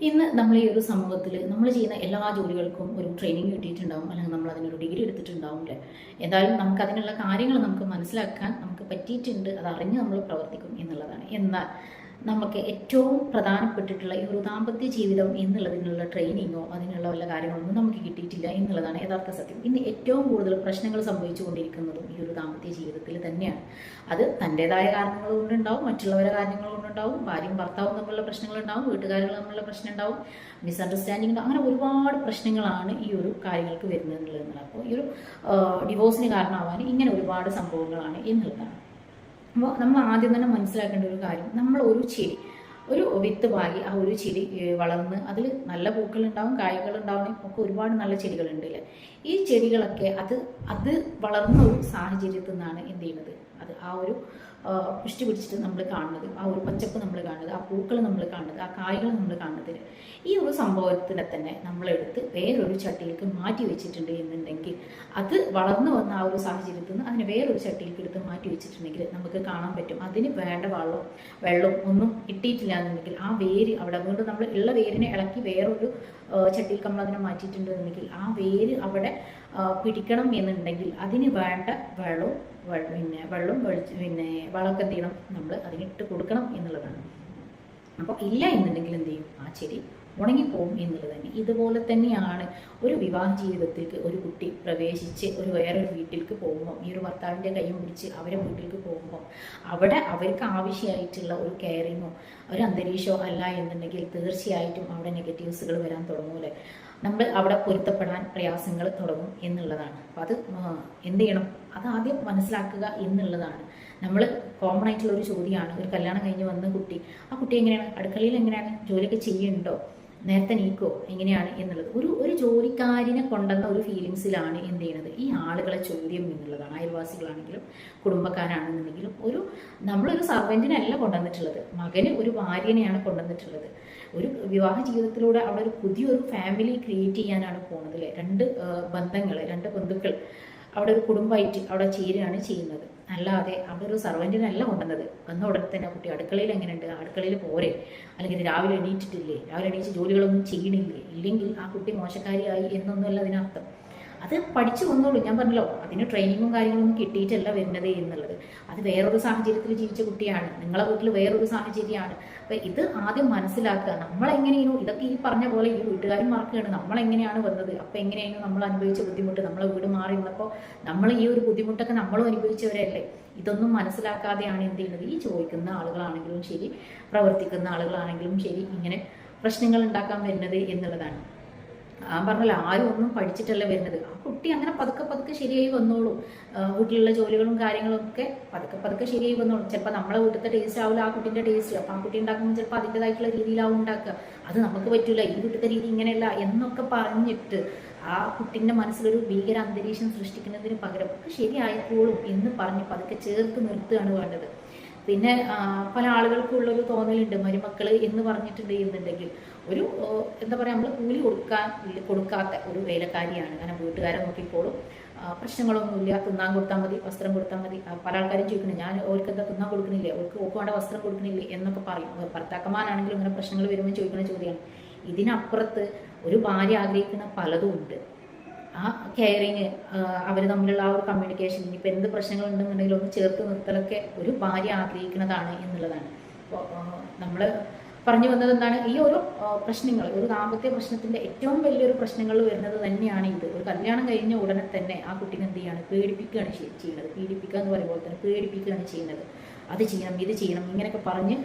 ഇന്ന് നമ്മൾ ഈ ഒരു സമൂഹത്തിൽ നമ്മൾ ചെയ്യുന്ന എല്ലാ ജോലികൾക്കും ഒരു ട്രെയിനിങ് കിട്ടിയിട്ടുണ്ടാവും അല്ലെങ്കിൽ നമ്മൾ അതിനൊരു ഡിഗ്രി എടുത്തിട്ടുണ്ടാവും അല്ലേ എന്തായാലും നമുക്ക് അതിനുള്ള കാര്യങ്ങൾ നമുക്ക് മനസ്സിലാക്കാൻ നമുക്ക് പറ്റിയിട്ടുണ്ട് അത് അറിഞ്ഞ് നമ്മൾ പ്രവർത്തിക്കും എന്നുള്ളതാണ്. എന്നാൽ നമുക്ക് ഏറ്റവും പ്രധാനപ്പെട്ടിട്ടുള്ള ഈ ഒരു ദാമ്പത്യ ജീവിതം എന്നുള്ളതിനുള്ള ട്രെയിനിങ്ങോ അതിനുള്ള വല്ല കാര്യങ്ങളൊന്നും നമുക്ക് കിട്ടിയിട്ടില്ല എന്നുള്ളതാണ് യഥാർത്ഥ സത്യം. ഇന്ന് ഏറ്റവും കൂടുതൽ പ്രശ്നങ്ങൾ സംഭവിച്ചുകൊണ്ടിരിക്കുന്നതും ഈ ഒരു ദാമ്പത്യ ജീവിതത്തിൽ തന്നെയാണ്. അത് തന്റെതായ കാരണങ്ങൾ കൊണ്ടുണ്ടാവും മറ്റുള്ളവരുടെ കാര്യങ്ങൾ കൊണ്ടുണ്ടാവും ഭാര്യയും ഭർത്താവും തമ്മിലുള്ള പ്രശ്നങ്ങളുണ്ടാവും വീട്ടുകാരികൾ തമ്മിലുള്ള പ്രശ്നം ഉണ്ടാവും മിസ്അണ്ടർസ്റ്റാൻഡിങ് അങ്ങനെ ഒരുപാട് പ്രശ്നങ്ങളാണ് ഈ ഒരു കാര്യങ്ങൾക്ക് വരുന്നത് എന്നുള്ളത് അപ്പോൾ ഈ ഒരു ഡിവോഴ്സിന് കാരണമാവാൻ ഇങ്ങനെ ഒരുപാട് സംഭവങ്ങളാണ് എന്നുള്ളതാണ്. അപ്പോൾ നമ്മൾ ആദ്യം തന്നെ മനസ്സിലാക്കേണ്ട ഒരു കാര്യം നമ്മൾ ഒരു ചെടി ഒരു വിത്ത് വാങ്ങി ആ ഒരു ചെടി വളർന്ന് അതിൽ നല്ല പൂക്കളുണ്ടാവും കായ്കളുണ്ടാവും ഒക്കെ ഒരുപാട് നല്ല ചെടികളുണ്ട് അല്ലേ? ഈ ചെടികളൊക്കെ അത് അത് വളർന്ന ഒരു സാഹചര്യത്തിൽ നിന്നാണ് എന്ത് ചെയ്യുന്നത്? അത് ആ ഒരു പുഷ്ടി പിടിച്ചിട്ട് നമ്മൾ കാണുന്നത്. ആ ഒരു പച്ചപ്പ് നമ്മൾ കാണുന്നത് ആ പൂക്കൾ നമ്മൾ കാണുന്നത് ആ കായകൾ നമ്മൾ കാണുന്നത്. ഈ ഒരു സംഭവത്തിനെ തന്നെ നമ്മളെടുത്ത് വേറൊരു ചട്ടിയിലേക്ക് മാറ്റി വെച്ചിട്ടുണ്ട് എന്നുണ്ടെങ്കിൽ അത് വളർന്നു വന്ന ആ ഒരു സാഹചര്യത്തിൽ നിന്ന് അതിനെ വേറൊരു ചട്ടിയിലേക്ക് എടുത്ത് മാറ്റി വെച്ചിട്ടുണ്ടെങ്കിൽ നമുക്ക് കാണാൻ പറ്റും. അതിന് വേണ്ട വെള്ളം വെള്ളം ഒന്നും കിട്ടിയിട്ടില്ല എന്നുണ്ടെങ്കിൽ ആ വേര് അവിടെ അതുകൊണ്ട് നമ്മൾ ഉള്ള വേരിനെ ഇളക്കി വേറൊരു ചട്ടിയിലേക്ക് നമ്മൾ അതിനെ മാറ്റിയിട്ടുണ്ടെന്നുണ്ടെങ്കിൽ ആ വേര് അവിടെ പിടിക്കണം എന്നുണ്ടെങ്കിൽ അതിന് വേണ്ട വെള്ളവും പിന്നെ വെള്ളം വെളിച്ച് പിന്നെ വളമൊക്കെ എന്ത് ചെയ്യണം നമ്മൾ അതിനിട്ട് കൊടുക്കണം എന്നുള്ളതാണ്. അപ്പോൾ ഇല്ല എന്നുണ്ടെങ്കിൽ എന്ത് ചെയ്യും? ആ ചെടി ഉണങ്ങിപ്പോകും എന്നുള്ളത് തന്നെ. ഇതുപോലെ തന്നെയാണ് ഒരു വിവാഹ ജീവിതത്തിലേക്ക് ഒരു കുട്ടി പ്രവേശിച്ച് ഒരു വേറൊരു വീട്ടിലേക്ക് പോകുമ്പോൾ ഈ ഒരു ഭർത്താവിന്റെ കൈയും പിടിച്ച് അവരെ വീട്ടിലേക്ക് പോകുമ്പോൾ അവിടെ അവർക്ക് ആവശ്യമായിട്ടുള്ള ഒരു കെയറിങ്ങോ ഒരു അന്തരീക്ഷമോ അല്ല എന്നുണ്ടെങ്കിൽ തീർച്ചയായിട്ടും അവിടെ നെഗറ്റീവ്സുകൾ വരാൻ തുടങ്ങൂലേ നമ്മൾ അവിടെ പൊരുത്തപ്പെടാൻ പ്രയാസങ്ങൾ തുടങ്ങും എന്നുള്ളതാണ്. അപ്പോൾ അത് എന്ത് ചെയ്യണം? അത് ആദ്യം മനസ്സിലാക്കുക എന്നുള്ളതാണ്. നമ്മൾ കോമൺ ആയിട്ടുള്ള ഒരു ചോദ്യമാണ്. ഒരു കല്യാണം കഴിഞ്ഞ് വന്ന കുട്ടി ആ കുട്ടി എങ്ങനെയാണ്? അടുക്കളയിൽ എങ്ങനെയാണ്? ജോലിയൊക്കെ ചെയ്യുന്നുണ്ടോ? നേരത്തെ നീക്കോ? എങ്ങനെയാണ് എന്നുള്ളത്. ഒരു ഒരു ജോലിക്കാരിനെ കൊണ്ടുവന്ന ഒരു ഫീലിങ്സിലാണ് എന്ത് ചെയ്യുന്നത് ഈ ആളുകളെ ചോദ്യം എന്നുള്ളതാണ്. അയൽവാസികളാണെങ്കിലും കുടുംബക്കാരാണെന്നുണ്ടെങ്കിലും ഒരു നമ്മളൊരു സർവന്റിനല്ല കൊണ്ടുവന്നിട്ടുള്ളത്. മകന് ഒരു ഭാര്യനെയാണ് കൊണ്ടുവന്നിട്ടുള്ളത്. ഒരു വിവാഹ ജീവിതത്തിലൂടെ അവിടെ ഒരു പുതിയൊരു ഫാമിലി ക്രിയേറ്റ് ചെയ്യാനാണ് പോകുന്നത് അല്ലേ രണ്ട് ബന്ധങ്ങൾ രണ്ട് ബന്ധുക്കൾ അവിടെ ഒരു കുടുംബമായിട്ട് അവിടെ ചേരുകയാണ് ചെയ്യുന്നത്. അല്ലാതെ അവിടെ ഒരു സർവന്റിനല്ല കൊണ്ടുവന്നത്. വന്ന ഉടനെ തന്നെ കുട്ടി അടുക്കളയിൽ എങ്ങനെയുണ്ട്? അടുക്കളയിൽ പോരെ. അല്ലെങ്കിൽ രാവിലെ എണീറ്റിട്ടില്ലേ? രാവിലെ എണീറ്റ് ജോലികളൊന്നും ചെയ്യണില്ലേ? ഇല്ലെങ്കിൽ ആ കുട്ടി മോശക്കാരിയായി എന്നൊന്നുമല്ല അതിനർത്ഥം. അത് പഠിച്ചു വന്നോളൂ. ഞാൻ പറഞ്ഞല്ലോ അതിന് ട്രെയിനിങ്ങും കാര്യങ്ങളൊന്നും കിട്ടിയിട്ടല്ല വരുന്നത് എന്നുള്ളത്. അത് വേറൊരു സാഹചര്യത്തിൽ ജീവിച്ച കുട്ടിയാണ്. നിങ്ങളെ വീട്ടിൽ വേറൊരു സാഹചര്യമാണ്. അപ്പൊ ഇത് ആദ്യം മനസ്സിലാക്കുക. നമ്മളെങ്ങനെയാണോ ഇതൊക്കെ ഈ പറഞ്ഞ പോലെ ഈ വീട്ടുകാരും മറക്കുകയാണ് നമ്മളെങ്ങനെയാണ് വന്നത്? അപ്പൊ എങ്ങനെയാണ് നമ്മൾ അനുഭവിച്ച ബുദ്ധിമുട്ട്? നമ്മളെ വീട് മാറി വന്നപ്പോൾ നമ്മൾ ഈ ഒരു ബുദ്ധിമുട്ടൊക്കെ നമ്മളും അനുഭവിച്ചവരല്ലേ? ഇതൊന്നും മനസ്സിലാക്കാതെയാണ് എന്ത് ചെയ്യുന്നത്? ഈ ചോദിക്കുന്ന ആളുകളാണെങ്കിലും ശരി പ്രവർത്തിക്കുന്ന ആളുകളാണെങ്കിലും ശരി ഇങ്ങനെ പ്രശ്നങ്ങൾ ഉണ്ടാക്കാൻ വരുന്നത് എന്നുള്ളതാണ്. ആ പറഞ്ഞല്ലോ ആരും ഒന്നും പഠിച്ചിട്ടല്ല വരുന്നത്. ആ കുട്ടി അങ്ങനെ പതുക്കെ പതുക്കെ ശരിയായി വന്നോളൂ. വീട്ടിലുള്ള ജോലികളും കാര്യങ്ങളും ഒക്കെ പതുക്കെ പതുക്കെ ശരിയായി വന്നോളും. ചിലപ്പോൾ നമ്മളെ വീട്ടിലത്തെ ടേസ്റ്റ് ആവില്ല ആ കുട്ടിന്റെ ടേസ്റ്റ് അപ്പം ആ കുട്ടി ഉണ്ടാക്കുമ്പോൾ ചിലപ്പോൾ അതിന്റെതായിട്ടുള്ള രീതിയിലാവും ഉണ്ടാക്കുക. അത് നമുക്ക് പറ്റില്ല ഈ വീട്ടിലത്തെ രീതി ഇങ്ങനെയല്ല എന്നൊക്കെ പറഞ്ഞിട്ട് ആ കുട്ടിന്റെ മനസ്സിലൊരു ഭീകര അന്തരീക്ഷം സൃഷ്ടിക്കുന്നതിന് പകരം ഒക്കെ ശരിയായിക്കോളും എന്ന് പറഞ്ഞ് പതുക്കെ ചേർത്ത് നിർത്തുകയാണ് വേണ്ടത്. പിന്നെ പല ആളുകൾക്കുള്ളൊരു തോന്നലുണ്ട്. മരുമക്കൾ എന്ന് പറഞ്ഞിട്ടുണ്ട് എന്നുണ്ടെങ്കിൽ ഒരു എന്താ പറയുക നമ്മൾ കൂലി കൊടുക്കാൻ കൊടുക്കാത്ത ഒരു വേലക്കാരിയാണ്. കാരണം വീട്ടുകാരെ നോക്കിക്കോളും. പ്രശ്നങ്ങളൊന്നുമില്ല. തിന്നാൻ കൊടുത്താൽ മതി വസ്ത്രം കൊടുത്താൽ മതി. പല ആൾക്കാരും ചോദിക്കണം ഞാൻ അവർക്ക് എന്താ തിന്നാൻ കൊടുക്കണില്ലേ? അവർക്ക് ഓക്ക് വേണ്ട വസ്ത്രം കൊടുക്കണില്ലേ? എന്നൊക്കെ പറയും. ഭർത്താക്കന്മാരാണെങ്കിലും ഇങ്ങനെ പ്രശ്നങ്ങൾ വരുമ്പോൾ ചോദിക്കുന്ന ചോദ്യമാണ്. ഇതിനപ്പുറത്ത് ഒരു ഭാര്യ ആഗ്രഹിക്കുന്ന പലതും ഉണ്ട്. ആ കെയറിങ് അവർ തമ്മിലുള്ള ആ ഒരു കമ്മ്യൂണിക്കേഷൻ ഇനിയിപ്പോൾ എന്ത് പ്രശ്നങ്ങൾ ഉണ്ടെന്നുണ്ടെങ്കിലും ഒന്ന് ചേർത്ത് നിർത്തലൊക്കെ ഒരു ഭാര്യ ആഗ്രഹിക്കുന്നതാണ് എന്നുള്ളതാണ്. അപ്പോൾ നമ്മൾ പറഞ്ഞു വന്നത് എന്താണ്? ഈ ഒരു പ്രശ്നങ്ങൾ ഒരു ദാമ്പത്യ പ്രശ്നത്തിന്റെ ഏറ്റവും വലിയൊരു പ്രശ്നങ്ങൾ വരുന്നത് തന്നെയാണ് ഇത്. ഒരു കല്യാണം കഴിഞ്ഞ ഉടനെ തന്നെ ആ കുട്ടിനെ എന്ത് ചെയ്യാണ്? പേടിപ്പിക്കുകയാണ് ചെയ്യുന്നത്. പീഡിപ്പിക്കുക എന്ന് പറയുമ്പോൾ തന്നെ പേടിപ്പിക്കുകയാണ് ചെയ്യുന്നത്. അത് ചെയ്യണം ഇത് ചെയ്യണം ഇങ്ങനെയൊക്കെ പറഞ്ഞ്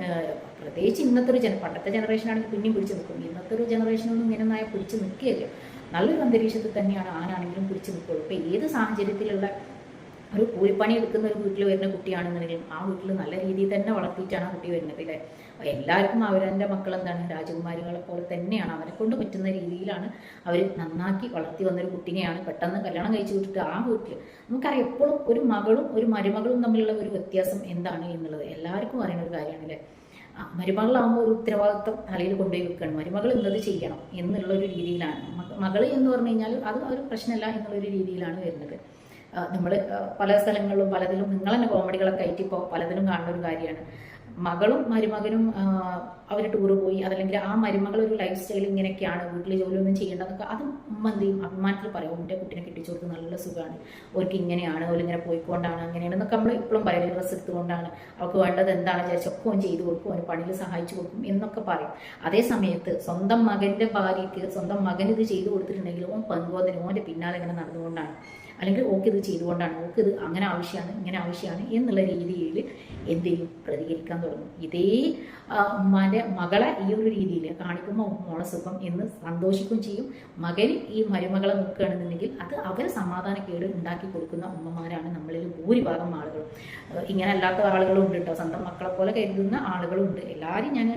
പ്രത്യേകിച്ച് ഇന്നത്തെ ഒരു ജന പണ്ടത്തെ ജനറേഷൻ ആണെങ്കിൽ പിന്നെയും പിടിച്ചു നിൽക്കും. ഇന്നത്തെ ഒരു ജനറേഷനൊന്നും ഇങ്ങനെ നായ പിടിച്ചു നിൽക്കുകയില്ല. നല്ലൊരു അന്തരീക്ഷത്തിൽ തന്നെയാണ് ആരാണെങ്കിലും പിടിച്ചു നിൽക്കുള്ളൂ. ഇപ്പം ഏത് സാഹചര്യത്തിലുള്ള ഒരു കൂലിപ്പണി എടുക്കുന്ന ഒരു വീട്ടിൽ വരുന്ന കുട്ടിയാണെന്നുണ്ടെങ്കിലും ആ വീട്ടിൽ നല്ല രീതിയിൽ തന്നെ വളർത്തിയിട്ടാണ് ആ കുട്ടി വരുന്നത് അല്ലേ? എല്ലാവർക്കും അവരെ മക്കൾ എന്താണ് രാജകുമാരികളെ പോലെ തന്നെയാണ് അവരെ കൊണ്ട് പറ്റുന്ന രീതിയിലാണ് അവർ നന്നാക്കി വളർത്തി വന്നൊരു കുട്ടിനെയാണ് പെട്ടെന്ന് കല്യാണം കഴിച്ചു വിട്ടിട്ട് ആ വീട്ടിൽ നമുക്കറിയാം എപ്പോഴും ഒരു മകളും ഒരു മരുമകളും തമ്മിലുള്ള ഒരു വ്യത്യാസം എന്താണ് എന്നുള്ളത് എല്ലാവർക്കും അറിയുന്ന ഒരു കാര്യമാണ് അല്ലേ? മരുമകളാകുമ്പോൾ ഒരു ഉത്തരവാദിത്വം തലയിൽ കൊണ്ടുപോയി വെക്കണം. മരുമകൾ എന്നത് ചെയ്യണം എന്നുള്ള ഒരു രീതിയിലാണ്. മകൾ എന്ന് പറഞ്ഞു കഴിഞ്ഞാൽ അത് ഒരു പ്രശ്നമല്ല എന്നുള്ളൊരു രീതിയിലാണ് വരുന്നത്. നമ്മൾ പല സ്ഥലങ്ങളിലും പലതിലും നിങ്ങൾ തന്നെ കോമഡികളൊക്കെ ആയിട്ട് ഇപ്പോൾ പലതിലും കാണുന്ന ഒരു കാര്യമാണ്. മകളും മരുമകനും അവർ ടൂർ പോയി അതല്ലെങ്കിൽ ആ മരുമകൾ ഒരു ലൈഫ് സ്റ്റൈൽ ഇങ്ങനെയൊക്കെയാണ് വീട്ടിൽ ജോലിയൊന്നും ചെയ്യേണ്ടതൊക്കെ അത് ഉമ്മ അഭിമാനത്തിൽ പറയും എന്റെ കുട്ടീനെ കെട്ടിച്ചു കൊടുത്ത് നല്ല സുഖമാണ്. അവർക്ക് ഇങ്ങനെയാണ് അവർ ഇങ്ങനെ പോയിക്കൊണ്ടാണ് അങ്ങനെയാണ് എന്നൊക്കെ നമ്മൾ ഇപ്പോഴും പറയും. ഡ്രസ്സ് എടുത്തുകൊണ്ടാണ്. അവർക്ക് വേണ്ടത് എന്താണ് വിചാരിച്ചൊക്കെ അവൻ ചെയ്തു കൊടുക്കും അവന് പണിയിൽ സഹായിച്ചു കൊടുക്കും എന്നൊക്കെ പറയും. അതേ സമയത്ത് സ്വന്തം മകന്റെ ഭാര്യയ്ക്ക് സ്വന്തം മകൻ ഇത് ചെയ്തു കൊടുത്തിട്ടുണ്ടെങ്കിൽ ഓൻ പങ്കോദനും ഓന്റെ പിന്നാലെ ഇങ്ങനെ നടന്നുകൊണ്ടാണ്. അല്ലെങ്കിൽ ഓക്കെ ഇത് ചെയ്തുകൊണ്ടാണ് ഓക്കെ ഇത് അങ്ങനെ ആവശ്യമാണ് ഇങ്ങനെ ആവശ്യമാണ് എന്നുള്ള രീതിയിൽ എന്ത് ചെയ്യും പ്രതികരിക്കാൻ തുടങ്ങും. ഇതേ ഉമ്മാന്റെ മകളെ ഈ ഒരു രീതിയിൽ കാണിക്കുമ്പോൾ മോളെ സുഖം എന്ന് സന്തോഷിക്കുകയും ചെയ്യും. മകൻ ഈ മരുമകളെ നോക്കുകയാണെന്നുണ്ടെങ്കിൽ അത് അവർ സമാധാനക്കേട് ഉണ്ടാക്കി കൊടുക്കുന്ന ഉമ്മമാരാണ് നമ്മളിൽ ഭൂരിഭാഗം ആളുകളും. ഇങ്ങനെ അല്ലാത്ത ആളുകളും ഉണ്ട് കേട്ടോ. സ്വന്തം മക്കളെ പോലെ കരുതുന്ന ആളുകളും ഉണ്ട് എല്ലാവരും ഞാൻ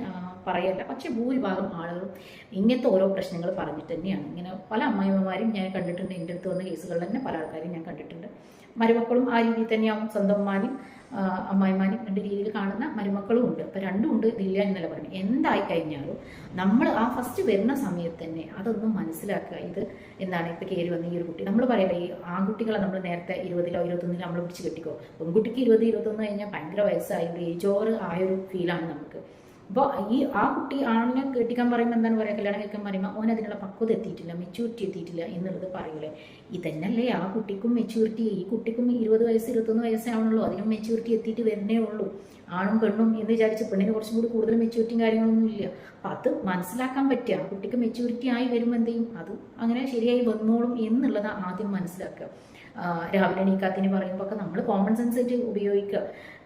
പറയല്ല പക്ഷെ ഭൂരിഭാഗം ആളുകളും ഇങ്ങനത്തെ ഓരോ പ്രശ്നങ്ങൾ പറഞ്ഞിട്ട് തന്നെയാണ്. ഇങ്ങനെ പല അമ്മായിമ്മമാരും ഞാൻ കണ്ടിട്ടുണ്ട്. എന്റെ അടുത്ത് വന്ന കേസുകളിൽ തന്നെ പല ആൾക്കാരും ഞാൻ കണ്ടിട്ടുണ്ട്. മരുമക്കളും ആ രീതിയിൽ തന്നെയാവും. സ്വന്തം ഉമ്മാനും ആ, അമ്മായിമാനും രണ്ട് രീതിയിൽ കാണുന്ന മരുമക്കളും ഉണ്ട്. അപ്പം രണ്ടും ഉണ്ട് ഇതില്ല എന്നല്ല പറഞ്ഞു എന്തായി കഴിഞ്ഞാലും നമ്മൾ ആ ഫസ്റ്റ് വരുന്ന സമയത്ത് തന്നെ അതൊന്നും മനസ്സിലാക്കുക. ഇത് എന്താണ് ഇപ്പം കയറി വന്ന ഈ ഒരു കുട്ടി. നമ്മൾ പറയുക ഈ ആൺകുട്ടികളെ നമ്മൾ നേരത്തെ ഇരുപതിലോ ഇരുപത്തൊന്നിലോ നമ്മൾ പിടിച്ച് കെട്ടിക്കോ? പെൺകുട്ടിക്ക് ഇരുപത് ഇരുപത്തൊന്ന് കഴിഞ്ഞാൽ ഭയങ്കര വയസ്സായി. ഒരു ഏജ് ഓവർ ആയൊരു ഫീലാണ് നമുക്ക്. അപ്പോൾ ഈ ആ കുട്ടി ആണിനെ കെട്ടിക്കാൻ പറയുമ്പോൾ എന്താണ് പറയുക കല്യാണം കഴിക്കാൻ പറയുമ്പോൾ ഓൻ അതിനുള്ള പക്വത എത്തിയിട്ടില്ല മെച്യൂരിറ്റി എത്തിയിട്ടില്ല എന്നുള്ളത് പറയൂലേ? ഇതന്നല്ലേ ആ കുട്ടിക്കും മെച്യൂരിറ്റി ഈ കുട്ടിക്കും ഇരുപത് വയസ്സ് ഇരുപത്തൊന്ന് വയസ്സാവണുള്ളൂ അതിനും മെച്യൂരിറ്റി എത്തിയിട്ട് വരുന്നേ ഉള്ളൂ. ആണും പെണ്ണും എന്ന് വിചാരിച്ച് പെണ്ണിന് കുറച്ചും കൂടി കൂടുതൽ മെച്യൂരിറ്റിയും കാര്യങ്ങളൊന്നും ഇല്ല. അപ്പം അത് മനസ്സിലാക്കാൻ പറ്റുക. കുട്ടിക്ക് മെച്യൂരിറ്റി ആയി വരുമ്പോൾ എന്ത് ചെയ്യും? അത് അങ്ങനെ ശരിയായി വന്നോളും എന്നുള്ളത് ആദ്യം മനസ്സിലാക്കുക. രാവിലെ എണീക്കാത്തിന് പറയുമ്പോൾ ഒക്കെ നമ്മൾ കോമൺ സെൻസ് ആയിട്ട് ഉപയോഗിക്കുക.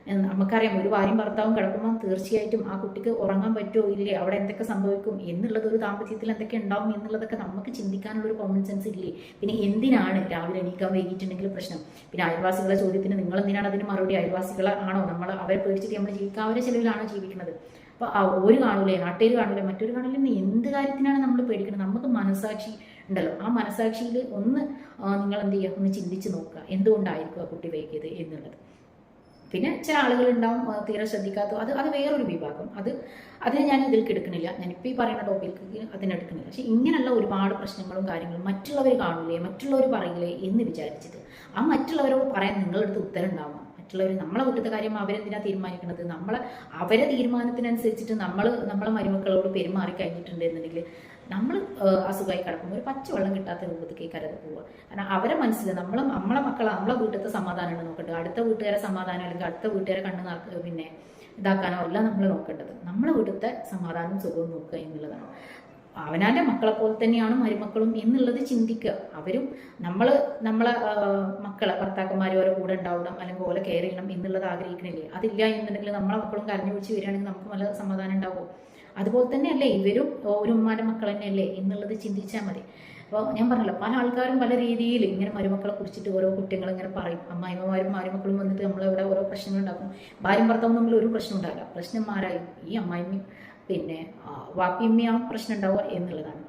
നമുക്കറിയാം. ഒരു ഭാര്യയും ഭർത്താവും കിടക്കുമ്പോൾ തീർച്ചയായിട്ടും ആ കുട്ടിക്ക് ഉറങ്ങാൻ പറ്റുമോ ഇല്ലേ? അവിടെ എന്തൊക്കെ സംഭവിക്കും? എന്നുള്ളത് ഒരു ദാമ്പത്യത്തിൽ എന്തൊക്കെ ഉണ്ടാവും എന്നുള്ളതൊക്കെ നമുക്ക് ചിന്തിക്കാനുള്ള ഒരു കോമൺ സെൻസ് ഇല്ലേ? പിന്നെ എന്തിനാണ് രാവിലെ എണീക്കാൻ വൈകിട്ടുണ്ടെങ്കിൽ പ്രശ്നം? പിന്നെ അയൽവാസികളുടെ ചോദ്യത്തിന് നിങ്ങൾ എന്തിനാണ് അതിന് മറുപടി? അയൽവാസികളെ ആണോ? നമ്മൾ അവരെ പേടിച്ചിട്ട് നമ്മൾ ജീവിക്കുക അവരെ ചെലവിലാണോ ജീവിക്കുന്നത്? അപ്പോൾ ഒരു കാണൂലേ നാട്ടുകാർ കാണൂലേ മറ്റൊരു കാണൂലേ എന്ത് കാര്യത്തിനാണ് നമ്മൾ പേടിക്കുന്നത്? നമുക്ക് മനസാക്ഷി ഉണ്ടല്ലോ. ആ മനസാക്ഷിയിൽ ഒന്ന് നിങ്ങൾ എന്ത് ചെയ്യുക? ഒന്ന് ചിന്തിച്ച് നോക്കുക. എന്തുകൊണ്ടായിരിക്കും ആ കുട്ടി വൈകിയത് എന്നുള്ളത്? പിന്നെ ചില ആളുകളുണ്ടാവും തീരെ ശ്രദ്ധിക്കാത്ത അത് അത് വേറൊരു വിഭാഗം. അത് അതിനെ ഞാൻ ഇതിലേക്ക് എടുക്കണില്ല ഞാനിപ്പോൾ ഈ പറയുന്ന ടോപ്പിക്ക് അതിനെടുക്കണില്ല പക്ഷെ ഇങ്ങനെയുള്ള ഒരുപാട് പ്രശ്നങ്ങളും കാര്യങ്ങളും മറ്റുള്ളവർ കാണില്ലേ മറ്റുള്ളവർ പറയില്ലേ എന്ന് വിചാരിച്ചിട്ട് ആ മറ്റുള്ളവരോട് പറയാൻ നിങ്ങളുടെ അടുത്ത് ഉത്തരം ഉണ്ടാവണം മറ്റുള്ളവർ നമ്മളെ വീട്ടിലത്തെ കാര്യം അവരെന്തിനാണ് തീരുമാനിക്കുന്നത് നമ്മളെ അവരെ തീരുമാനത്തിനനുസരിച്ചിട്ട് നമ്മൾ നമ്മളെ മരുമക്കളോട് പെരുമാറി കഴിഞ്ഞിട്ടുണ്ട് എന്നുണ്ടെങ്കിൽ നമ്മൾ അസുഖമായി കിടക്കുമ്പോൾ ഒരു പച്ചവെള്ളം കിട്ടാത്ത രൂപത്തേക്ക് കരുതി പോവുക. കാരണം അവരെ മനസ്സിൽ നമ്മൾ നമ്മളെ മക്കളെ നമ്മളെ വീട്ടിലത്തെ സമാധാനമാണ് നോക്കേണ്ടത് അടുത്ത വീട്ടുകാരെ സമാധാനം അല്ലെങ്കിൽ അടുത്ത വീട്ടുകാരെ കണ്ണ് നാക്ക് പിന്നെ ഇതാക്കാനോ അല്ല നമ്മൾ നോക്കേണ്ടത്. നമ്മളെ വീട്ടിലത്തെ സമാധാനവും സുഖവും നോക്കുക എന്നുള്ളതാണ്. അവനാന്റെ മക്കളെ പോലെ തന്നെയാണ് മരുമക്കളും എന്നുള്ളത് ചിന്തിക്കുക. അവരും നമ്മൾ നമ്മളെ മക്കളെ ഭർത്താക്കന്മാരും ഓരോ കൂടെ ഉണ്ടാവണം അല്ലെങ്കിൽ ഓരോ കെയർ ചെയ്യണം എന്നുള്ളത് ആഗ്രഹിക്കണില്ലേ? അതില്ല എന്നുണ്ടെങ്കിൽ നമ്മളെ മക്കളും കരഞ്ഞു പിടിച്ച് വരികയാണെങ്കിൽ നമുക്ക് നല്ല സമാധാനം ഉണ്ടാവും അതുപോലെ തന്നെ അല്ലേ ഇവരും ഒരു ഉമ്മാന്റെ മക്കൾ തന്നെയല്ലേ എന്നുള്ളത് ചിന്തിച്ചാൽ മതി. അപ്പോൾ ഞാൻ പറഞ്ഞല്ലോ പല ആൾക്കാരും പല രീതിയിൽ ഇങ്ങനെ മരുമക്കളെ കുറിച്ചിട്ട് ഓരോ കുറ്റങ്ങൾ ഇങ്ങനെ പറയും. അമ്മായിമ്മമാരും മരുമക്കളും വന്നിട്ട് നമ്മളിവിടെ ഓരോ പ്രശ്നങ്ങൾ ഉണ്ടാക്കും. ഭാര്യയും ഭർത്താവും തമ്മിൽ ഒരു പ്രശ്നം ഉണ്ടാവില്ല. പ്രശ്നന്മാരായും ഈ അമ്മായിമ്മയും പിന്നെ വാപ്പിയമ്മയാണ് പ്രശ്നം ഉണ്ടാവുക എന്നുള്ളതാണ്.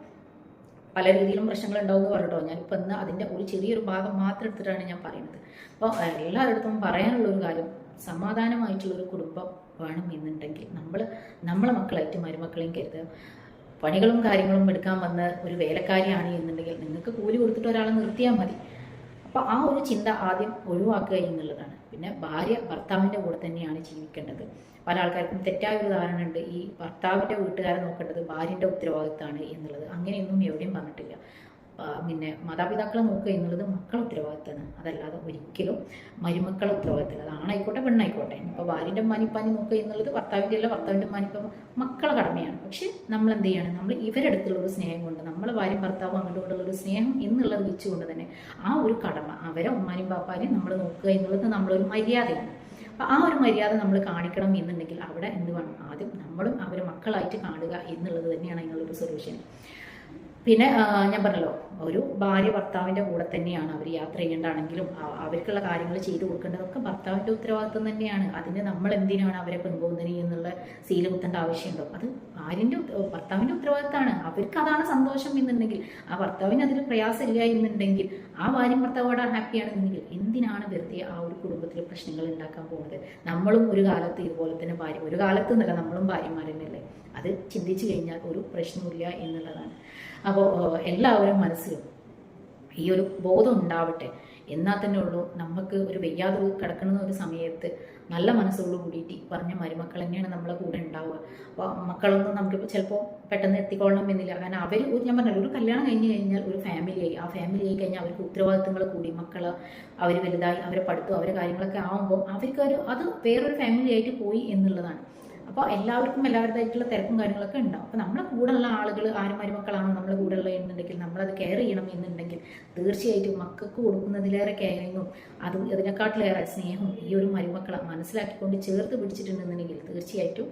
പല രീതിയിലും പ്രശ്നങ്ങൾ ഉണ്ടാവും എന്ന് പറഞ്ഞിട്ടോ? ഞാനിപ്പോൾ ഇന്ന് അതിന്റെ ഒരു ചെറിയൊരു ഭാഗം മാത്രം എടുത്തിട്ടാണ് ഞാൻ പറയുന്നത്. അപ്പോൾ എല്ലാവരുടെ പറയാനുള്ള ഒരു കാര്യം സമാധാനമായിട്ടുള്ളൊരു കുടുംബം വേണം എന്നുണ്ടെങ്കിൽ നമ്മൾ നമ്മളെ മക്കളായിട്ട് മരുമക്കളെയും കരുതുക. പണികളും കാര്യങ്ങളും എടുക്കാൻ വന്ന ഒരു വേലക്കാരിയാണ് എന്നുണ്ടെങ്കിൽ നിങ്ങൾക്ക് കൂലി കൊടുത്തിട്ട് ഒരാളെ നിർത്തിയാൽ മതി. അപ്പോൾ ആ ഒരു ചിന്ത ആദ്യം ഒഴിവാക്കുക എന്നുള്ളതാണ്. പിന്നെ ഭാര്യ ഭർത്താവിന്റെ കൂടെ തന്നെയാണ് ജീവിക്കേണ്ടത്. പല ആൾക്കാർക്കും തെറ്റായ ഒരു ധാരണ ഉണ്ട്. ഈ ഭർത്താവിന്റെ വീട്ടുകാരെ നോക്കേണ്ടത് ഭാര്യന്റെ ഉത്തരവാദിത്തമാണ് എന്നുള്ളത്. അങ്ങനെയൊന്നും എവിടെയും പറഞ്ഞിട്ടില്ല. പിന്നെ മാതാപിതാക്കളെ നോക്കുക എന്നുള്ളത് മക്കളെ ഉത്തരവാദിത്തമാണ്. അതല്ലാതെ ഒരിക്കലും മരുമക്കളെ ഉത്തരവാദിത്തമല്ല അത് ആണായിക്കോട്ടെ പെണ്ണായിക്കോട്ടെ. ഇപ്പോൾ ഭാര്യന്റെ മാനിപ്പാനി നോക്കുക എന്നുള്ളത് ഭർത്താവിന്റെ അല്ല ഭർത്താവിന്റെ മാനിപ്പം മക്കളെ കടമയാണ്. പക്ഷെ നമ്മൾ എന്ത് ചെയ്യാണ് നമ്മൾ ഇവരുടെ അടുത്തുള്ള ഒരു സ്നേഹം കൊണ്ട് നമ്മളെ ഭാര്യ ഭർത്താവ് അങ്ങോട്ടുള്ള ഒരു സ്നേഹം എന്നുള്ളത് വെച്ചുകൊണ്ട് തന്നെ ആ ഒരു കടമ അവരെ ഉമ്മാനും പാപ്പാനെയും നമ്മൾ നോക്കുക എന്നുള്ളത് നമ്മളൊരു മര്യാദയാണ്. അപ്പോൾ ആ ഒരു മര്യാദ നമ്മൾ കാണിക്കണം എന്നുണ്ടെങ്കിൽ അവിടെ എന്ത് വേണം? ആദ്യം നമ്മളും അവരെ മക്കളായിട്ട് കാണുക എന്നുള്ളത് തന്നെയാണ് അതിനുള്ളൊരു സൊല്യൂഷൻ പിന്നെ ഞാൻ പറഞ്ഞല്ലോ ഒരു ഭാര്യ ഭർത്താവിന്റെ കൂടെ തന്നെയാണ് അവർ യാത്ര ചെയ്യേണ്ടതാണെങ്കിലും അവർക്കുള്ള കാര്യങ്ങൾ ചെയ്തു കൊടുക്കേണ്ടതൊക്കെ ഭർത്താവിന്റെ ഉത്തരവാദിത്വം തന്നെയാണ്. അതിന് നമ്മൾ എന്തിനാണ് അവരെ പെൺകോന്തനി എന്നുള്ള സീൽ കുത്തേണ്ട ആവശ്യമുണ്ടോ? അത് ഭാര്യന്റെ ഭർത്താവിന്റെ ഉത്തരവാദിത്തമാണ് അവർക്ക് അതാണ് സന്തോഷം എന്നുണ്ടെങ്കിൽ ആ ഭർത്താവിന് അതിൽ പ്രയാസമില്ല എന്നുണ്ടെങ്കിൽ ആ ഭാര്യ ഭർത്താവോടെ ഹാപ്പിയാണെന്നുണ്ടെങ്കിൽ എന്തിനാണ് വെറുതെ ആ ഒരു കുടുംബത്തിൽ പ്രശ്നങ്ങൾ ഉണ്ടാക്കാൻ പോകുന്നത്? നമ്മളും ഒരു കാലത്ത് ഇതുപോലെ തന്നെ ഭാര്യ ഒരു കാലത്ത് എന്നല്ല നമ്മളും ഭാര്യമാരെന്നല്ലേ അത് ചിന്തിച്ചു കഴിഞ്ഞാൽ ഒരു പ്രശ്നമില്ല എന്നുള്ളതാണ്. അപ്പോൾ എല്ലാവരും മനസ്സിലും ഈ ഒരു ബോധം ഉണ്ടാവട്ടെ എന്നാൽ തന്നെ ഉള്ളൂ നമുക്ക് ഒരു വയ്യാതെ കിടക്കുന്ന ഒരു സമയത്ത് നല്ല മനസ്സോട് കൂടിയിട്ട് പറഞ്ഞ മരുമക്കൾ തന്നെയാണ് നമ്മളെ കൂടെ ഉണ്ടാവുക. അപ്പോൾ മക്കളൊന്നും നമുക്കിപ്പോൾ ചിലപ്പോൾ പെട്ടെന്ന് എത്തിക്കൊള്ളണം എന്നില്ല. കാരണം അവർ ഞാൻ പറഞ്ഞല്ലോ ഒരു കല്യാണം കഴിഞ്ഞ് കഴിഞ്ഞാൽ ഒരു ഫാമിലിയായി ആ ഫാമിലി ആയി കഴിഞ്ഞാൽ അവർക്ക് ഉത്തരവാദിത്തങ്ങൾ കൂടി മക്കൾ അവർ വലുതായി അവരെ പഠിത്തം അവരെ കാര്യങ്ങളൊക്കെ ആകുമ്പോൾ അവർക്ക് ഒരു അത് വേറൊരു ഫാമിലി ആയിട്ട് പോയി എന്നുള്ളതാണ്. അപ്പോൾ എല്ലാവർക്കും എല്ലാവരുടേതായിട്ടുള്ള തിരക്കും കാര്യങ്ങളൊക്കെ ഉണ്ടാവും. അപ്പോൾ നമ്മളെ കൂടെയുള്ള ആളുകൾ ആരും മരുമക്കളാണോ നമ്മളെ കൂടെ ഉള്ളത് എന്നുണ്ടെങ്കിൽ നമ്മളത് കെയർ ചെയ്യണം എന്നുണ്ടെങ്കിൽ തീർച്ചയായിട്ടും മക്കൾക്ക് കൊടുക്കുന്നതിലേറെ കെയറിങ്ങും അത് അതിനെക്കാട്ടിലേറെ സ്നേഹവും ഈ ഒരു മരുമക്കളെ മനസ്സിലാക്കിക്കൊണ്ട് ചേർത്ത് പിടിച്ചിട്ടുണ്ടെന്നുണ്ടെങ്കിൽ തീർച്ചയായിട്ടും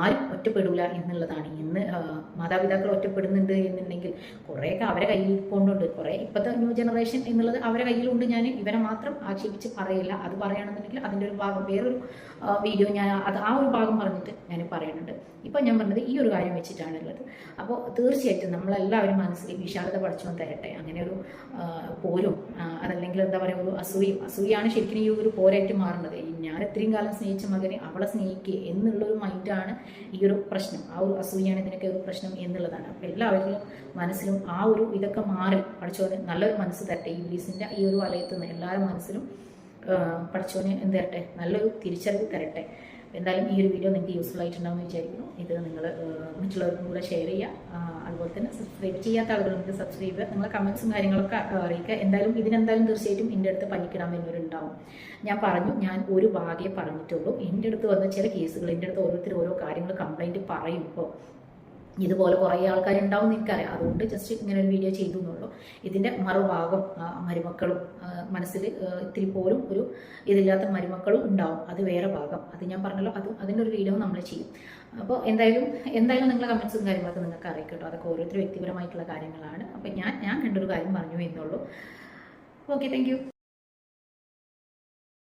ആരും ഒറ്റപ്പെടില്ല എന്നുള്ളതാണ്. ഇന്ന് മാതാപിതാക്കൾ ഒറ്റപ്പെടുന്നുണ്ട് എന്നുണ്ടെങ്കിൽ കുറേയൊക്കെ അവരെ കയ്യിൽ കൊണ്ടുണ്ട്. കുറേ ഇപ്പോഴത്തെ ന്യൂ ജനറേഷൻ എന്നുള്ളത് അവരെ കയ്യിലുണ്ട്. ഞാൻ ഇവരെ മാത്രം ആക്ഷേപിച്ച് പറയില്ല. അത് പറയുകയാണെന്നുണ്ടെങ്കിൽ അതിന്റെ ഒരു ഭാഗം വേറൊരു വീഡിയോ ഞാൻ അത് ആ ഒരു ഭാഗം പറഞ്ഞിട്ട് ഞാൻ പറയുന്നുണ്ട്. ഇപ്പം ഞാൻ പറഞ്ഞത് ഈ ഒരു കാര്യം വെച്ചിട്ടാണുള്ളത്. അപ്പോൾ തീർച്ചയായിട്ടും നമ്മളെല്ലാവരും മനസ്സിൽ വിശാലത പഠിച്ചു തരട്ടെ. അങ്ങനെ ഒരു പോരും അതല്ലെങ്കിൽ എന്താ പറയുക ഒരു അസൂയും അസൂയാണ് ശരിക്കും ഈ ഒരു പോരായിട്ട് മാറുന്നത്. ഞാൻ ഇത്രയും കാലം സ്നേഹിച്ച മകനെ അവളെ സ്നേഹിക്കുക എന്നുള്ളൊരു മൈൻഡാണ് ഈ ഒരു പ്രശ്നം. ആ ഒരു അസൂയാണ് ഇതിനൊക്കെ ഒരു പ്രശ്നം എന്നുള്ളതാണ്. അപ്പോൾ എല്ലാവരുടെയും മനസ്സിലും ആ ഒരു ഇതൊക്കെ മാറി പഠിച്ചോനെ നല്ലൊരു മനസ്സ് തരട്ടെ. ഇംഗ്ലീഷിന്റെ ഈ ഒരു വലയത്തുനിന്ന് എല്ലാവരും എല്ലാവരുടെ മനസ്സിലും പഠിച്ചോനെ എന്ത് തരട്ടെ? നല്ലൊരു തിരിച്ചറിവ് തരട്ടെ. എന്തായാലും ഈ ഒരു വീഡിയോ നിങ്ങൾക്ക് യൂസ്ഫുൾ ആയിട്ടുണ്ടാവുമെന്ന് വിചാരിക്കുന്നു. ഇത് നിങ്ങൾ മറ്റുള്ളവർക്കും കൂടെ ഷെയർ ചെയ്യുക. അതുപോലെ തന്നെ സബ്സ്ക്രൈബ് ചെയ്യാത്ത ആളുകൾ നിങ്ങൾക്ക് സബ്സ്ക്രൈബ് ചെയ്യുക. നിങ്ങളെ കമൻസും കാര്യങ്ങളൊക്കെ അറിയിക്കുക. എന്തായാലും ഇതിനെന്തായാലും തീർച്ചയായിട്ടും എന്റെ അടുത്ത് പനിക്കിടാൻ വരുന്നവരുണ്ടാവും. ഞാൻ പറഞ്ഞു ഞാൻ ഒരു ഭാഗ്യം പറഞ്ഞിട്ടുള്ളൂ. എന്റെ അടുത്ത് വന്ന ചില കേസുകൾ എന്റെ അടുത്ത് ഓരോരുത്തർ ഓരോ കാര്യങ്ങൾ കംപ്ലൈന്റ് പറയുമ്പോൾ ഇതുപോലെ കുറേ ആൾക്കാരുണ്ടാവും എന്ന് എനിക്കറിയാം. അതുകൊണ്ട് ജസ്റ്റ് ഇങ്ങനെ ഒരു വീഡിയോ ചെയ്തു എന്നുള്ളൂ ഇതിന്റെ മറുഭാഗം മരുമക്കളും മനസ്സിൽ ഇത്തിരി പോലും ഒരു ഇതില്ലാത്ത മരുമക്കളും ഉണ്ടാവും. അത് വേറെ ഭാഗം. അത് ഞാൻ പറഞ്ഞല്ലോ അതും അതിന്റെ ഒരു വീഡിയോ നമ്മൾ ചെയ്യും. അപ്പോൾ എന്തായാലും എന്തായാലും നിങ്ങളുടെ കമൻസും കാര്യങ്ങളൊക്കെ നിങ്ങൾക്ക് അറിയാം കേട്ടോ. അതൊക്കെ ഓരോരുത്തർ വ്യക്തിപരമായിട്ടുള്ള കാര്യങ്ങളാണ്. അപ്പോൾ ഞാൻ ഞാൻ കണ്ടൊരു കാര്യം പറഞ്ഞു എന്നുള്ളൂ. Okay thank